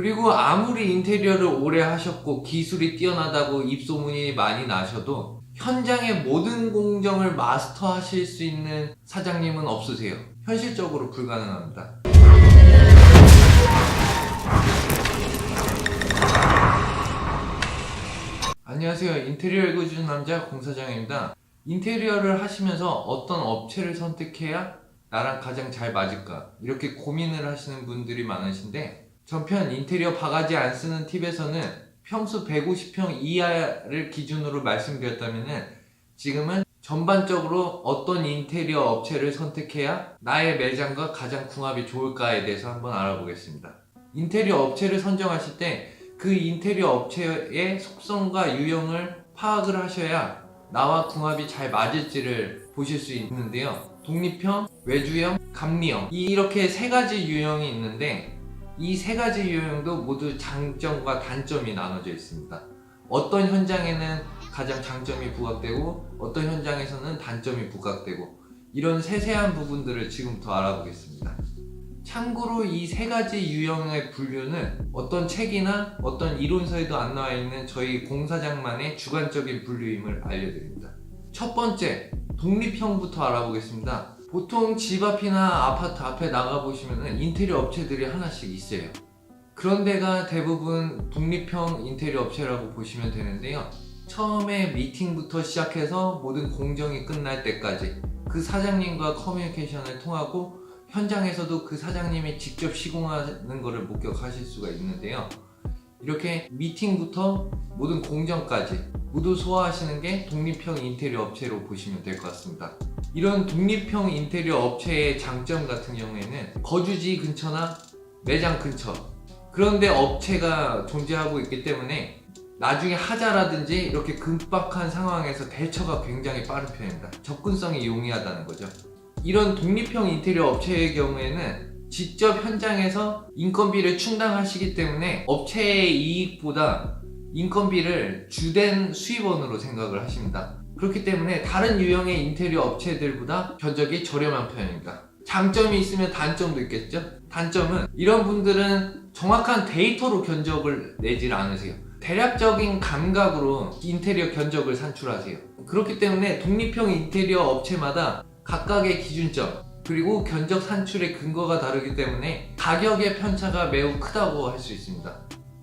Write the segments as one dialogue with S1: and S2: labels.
S1: 그리고 아무리 인테리어를 오래 하셨고 기술이 뛰어나다고 입소문이 많이 나셔도 현장의 모든 공정을 마스터하실 수 있는 사장님은 없으세요. 현실적으로 불가능합니다. 안녕하세요. 인테리어 읽어주는 남자 공사장입니다. 인테리어를 하시면서 어떤 업체를 선택해야 나랑 가장 잘 맞을까? 이렇게 고민을 하시는 분들이 많으신데 전편 인테리어 바가지 안 쓰는 팁에서는 평수 150평 이하를 기준으로 말씀드렸다면은 지금은 전반적으로 어떤 인테리어 업체를 선택해야 나의 매장과 가장 궁합이 좋을까에 대해서 한번 알아보겠습니다. 인테리어 업체를 선정하실 때 그 인테리어 업체의 속성과 유형을 파악을 하셔야 나와 궁합이 잘 맞을지를 보실 수 있는데요. 독립형, 외주형, 감리형 이 이렇게 세 가지 유형이 있는데 이 세 가지 유형도 모두 장점과 단점이 나눠져 있습니다. 어떤 현장에는 가장 장점이 부각되고 어떤 현장에서는 단점이 부각되고 이런 세세한 부분들을 지금부터 알아보겠습니다. 참고로 이 세 가지 유형의 분류는 어떤 책이나 어떤 이론서에도 안 나와 있는 저희 공사장만의 주관적인 분류임을 알려드립니다. 첫 번째, 독립형부터 알아보겠습니다. 보통 집 앞이나 아파트 앞에 나가보시면 인테리어 업체들이 하나씩 있어요. 그런 데가 대부분 독립형 인테리어 업체라고 보시면 되는데요. 처음에 미팅부터 시작해서 모든 공정이 끝날 때까지 그 사장님과 커뮤니케이션을 통하고 현장에서도 그 사장님이 직접 시공하는 것을 목격하실 수가 있는데요. 이렇게 미팅부터 모든 공정까지 모두 소화하시는 게 독립형 인테리어 업체로 보시면 될 것 같습니다. 이런 독립형 인테리어 업체의 장점 같은 경우에는 거주지 근처나 매장 근처 그런데 업체가 존재하고 있기 때문에 나중에 하자라든지 이렇게 급박한 상황에서 대처가 굉장히 빠른 편입니다. 접근성이 용이하다는 거죠. 이런 독립형 인테리어 업체의 경우에는 직접 현장에서 인건비를 충당하시기 때문에 업체의 이익보다 인건비를 주된 수입원으로 생각을 하십니다. 그렇기 때문에 다른 유형의 인테리어 업체들보다 견적이 저렴한 편입니다. 장점이 있으면 단점도 있겠죠? 단점은 이런 분들은 정확한 데이터로 견적을 내질 않으세요. 대략적인 감각으로 인테리어 견적을 산출하세요. 그렇기 때문에 독립형 인테리어 업체마다 각각의 기준점 그리고 견적 산출의 근거가 다르기 때문에 가격의 편차가 매우 크다고 할 수 있습니다.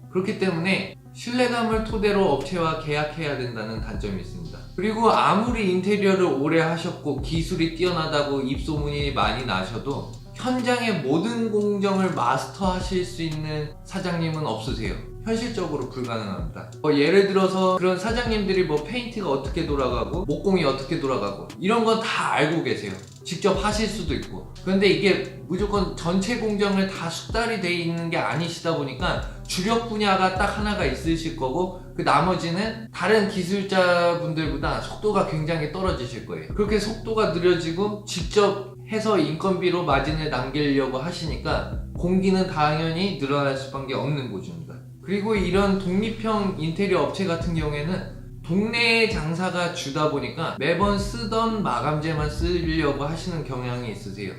S1: 그렇기 때문에 신뢰감을 토대로 업체와 계약해야 된다는 단점이 있습니다. 그리고 아무리 인테리어를 오래 하셨고 기술이 뛰어나다고 입소문이 많이 나셔도 현장의 모든 공정을 마스터하실 수 있는 사장님은 없으세요. 현실적으로 불가능합니다. 뭐 예를 들어서 그런 사장님들이 뭐 페인트가 어떻게 돌아가고 목공이 어떻게 돌아가고 이런 건 다 알고 계세요. 직접 하실 수도 있고. 그런데 이게 무조건 전체 공정을 다 숙달이 돼 있는 게 아니시다 보니까 주력 분야가 딱 하나가 있으실 거고 그 나머지는 다른 기술자분들보다 속도가 굉장히 떨어지실 거예요. 그렇게 속도가 느려지고 직접 해서 인건비로 마진을 남기려고 하시니까 공기는 당연히 늘어날 수밖에 없는 구조입니다. 그리고 이런 독립형 인테리어 업체 같은 경우에는 동네 장사가 주다 보니까 매번 쓰던 마감재만 쓰려고 하시는 경향이 있으세요.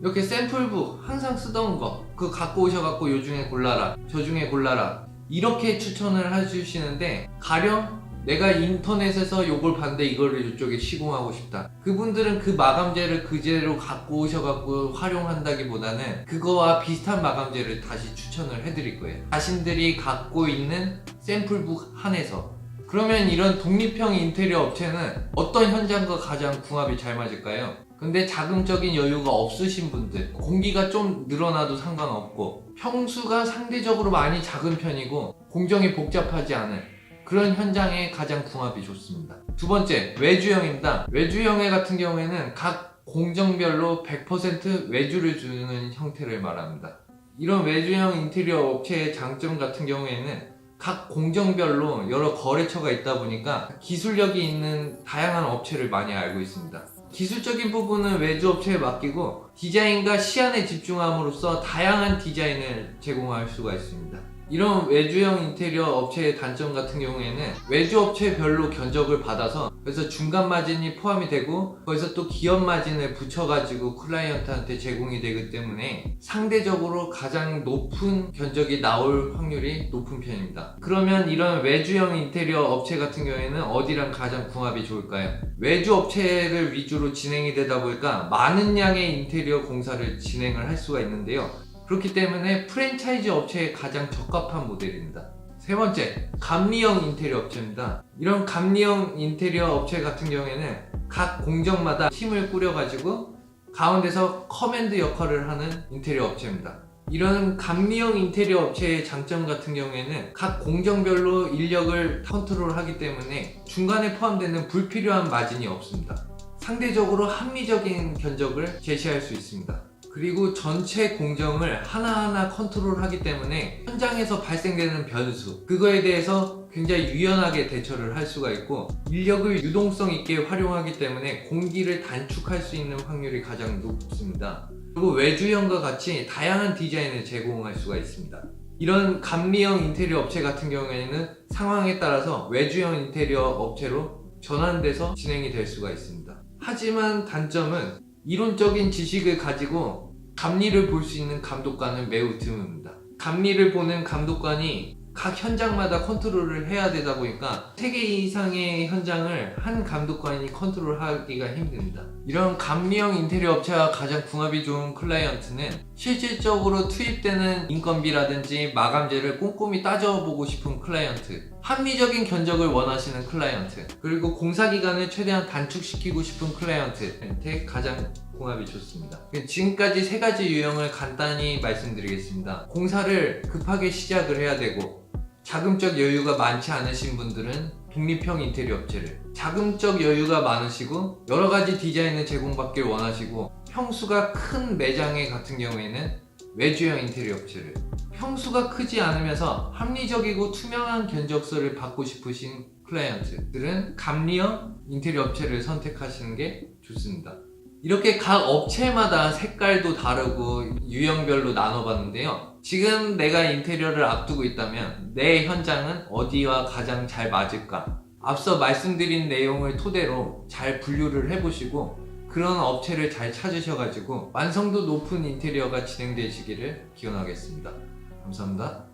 S1: 이렇게 샘플북 항상 쓰던 거 그거 갖고 오셔갖고 요 중에 골라라 저 중에 골라라 이렇게 추천을 해주시는데 가령 내가 인터넷에서 요걸 봤는데 이거를 이쪽에 시공하고 싶다. 그분들은 그 마감재를 그대로 갖고 오셔갖고 활용한다기보다는 그거와 비슷한 마감재를 다시 추천을 해드릴 거예요. 자신들이 갖고 있는 샘플북 한에서. 그러면 이런 독립형 인테리어 업체는 어떤 현장과 가장 궁합이 잘 맞을까요? 근데 자금적인 여유가 없으신 분들, 공기가 좀 늘어나도 상관없고, 평수가 상대적으로 많이 작은 편이고, 공정이 복잡하지 않은 그런 현장에 가장 궁합이 좋습니다. 두 번째, 외주형입니다. 외주형의 같은 경우에는 각 공정별로 100% 외주를 주는 형태를 말합니다. 이런 외주형 인테리어 업체의 장점 같은 경우에는 각 공정별로 여러 거래처가 있다 보니까 기술력이 있는 다양한 업체를 많이 알고 있습니다. 기술적인 부분은 외주 업체에 맡기고 디자인과 시안에 집중함으로써 다양한 디자인을 제공할 수가 있습니다. 이런 외주형 인테리어 업체의 단점 같은 경우에는 외주 업체별로 견적을 받아서 그래서 중간 마진이 포함이 되고 거기서 또 기업 마진을 붙여가지고 클라이언트한테 제공이 되기 때문에 상대적으로 가장 높은 견적이 나올 확률이 높은 편입니다. 그러면 이런 외주형 인테리어 업체 같은 경우에는 어디랑 가장 궁합이 좋을까요? 외주 업체를 위주로 진행이 되다 보니까 많은 양의 인테리어 공사를 진행을 할 수가 있는데요. 그렇기 때문에 프랜차이즈 업체에 가장 적합한 모델입니다. 세 번째, 감리형 인테리어 업체입니다. 이런 감리형 인테리어 업체 같은 경우에는 각 공정마다 팀을 꾸려가지고 가운데서 커맨드 역할을 하는 인테리어 업체입니다. 이런 감리형 인테리어 업체의 장점 같은 경우에는 각 공정별로 인력을 컨트롤하기 때문에 중간에 포함되는 불필요한 마진이 없습니다. 상대적으로 합리적인 견적을 제시할 수 있습니다. 그리고 전체 공정을 하나하나 컨트롤하기 때문에 현장에서 발생되는 변수 그거에 대해서 굉장히 유연하게 대처를 할 수가 있고 인력을 유동성 있게 활용하기 때문에 공기를 단축할 수 있는 확률이 가장 높습니다. 그리고 외주형과 같이 다양한 디자인을 제공할 수가 있습니다. 이런 감리형 인테리어 업체 같은 경우에는 상황에 따라서 외주형 인테리어 업체로 전환돼서 진행이 될 수가 있습니다. 하지만 단점은 이론적인 지식을 가지고 감리를 볼 수 있는 감독관은 매우 드뭅니다. 감리를 보는 감독관이 각 현장마다 컨트롤을 해야 되다 보니까 3개 이상의 현장을 한 감독관이 컨트롤하기가 힘듭니다. 이런 감리형 인테리어 업체와 가장 궁합이 좋은 클라이언트는 실질적으로 투입되는 인건비라든지 마감재를 꼼꼼히 따져보고 싶은 클라이언트 합리적인 견적을 원하시는 클라이언트 그리고 공사 기간을 최대한 단축시키고 싶은 클라이언트한테 가장 궁합이 좋습니다. 지금까지 세 가지 유형을 간단히 말씀드리겠습니다. 공사를 급하게 시작을 해야 되고 자금적 여유가 많지 않으신 분들은 독립형 인테리어 업체를 자금적 여유가 많으시고 여러 가지 디자인을 제공받길 원하시고 평수가 큰 매장에 같은 경우에는 외주형 인테리어 업체를 평수가 크지 않으면서 합리적이고 투명한 견적서를 받고 싶으신 클라이언트들은 감리형 인테리어 업체를 선택하시는 게 좋습니다. 이렇게 각 업체마다 색깔도 다르고 유형별로 나눠봤는데요. 지금 내가 인테리어를 앞두고 있다면 내 현장은 어디와 가장 잘 맞을까? 앞서 말씀드린 내용을 토대로 잘 분류를 해보시고 그런 업체를 잘 찾으셔가지고 완성도 높은 인테리어가 진행되시기를 기원하겠습니다. 감사합니다.